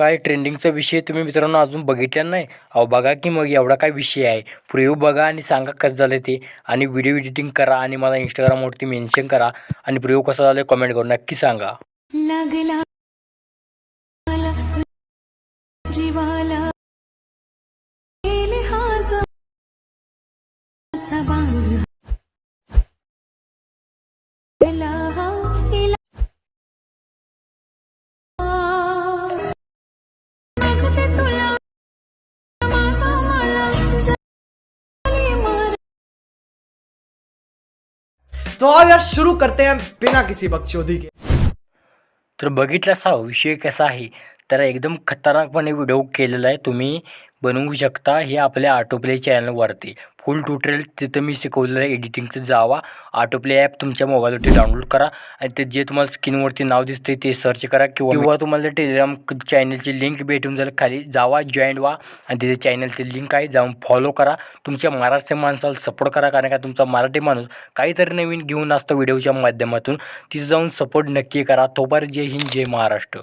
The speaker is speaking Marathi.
काय ट्रेंडिंगचा विषय तुम्ही मित्रांनो अजून बघितला नाही? अहो बघा की मग एवढा काय विषय आहे? प्रिव्ह्यू बघा आणि सांगा कसं झालं ते. आणि व्हिडिओ एडिटिंग करा आणि मला इंस्टाग्रामवरती मेन्शन करा. आणि प्रिव्ह्यू कसा झाला कमेंट करून नक्की सांगा. तो आओ यार शुरू करते हैं बिना किसी बकचोदी के। तर बघितला हा विषय कसा आहे? तर एकदम खतरनाकपणे व्हिडिओ केलेला आहे तुम्ही. बनवू शकता हे आपल्या ऑटोप्ले चॅनलवरती फुल ट्युटोरियल तिथं मी शिकवलेलं आहे. एडिटिंगचं जावा. ऑटोप्ले ॲप तुमच्या मोबाईलवरती डाउनलोड करा. आणि ते जे तुम्हाला स्क्रीनवरती नाव दिसते ते सर्च करा किंवा किंवा तुम्हाला टेलिग्राम चॅनलची लिंक भेटून जाईल खाली. जावा जॉईन व्हा. आणि तिथे चॅनलची लिंक आहे. जाऊन फॉलो करा. तुमच्या महाराष्ट्र माणसाला सपोर्ट करा. कारण का तुमचा मराठी माणूस काहीतरी नवीन घेऊन असतो व्हिडिओच्या माध्यमातून. तिथे जाऊन सपोर्ट नक्की करा. तोपर्यंत जय हिंद जय महाराष्ट्र.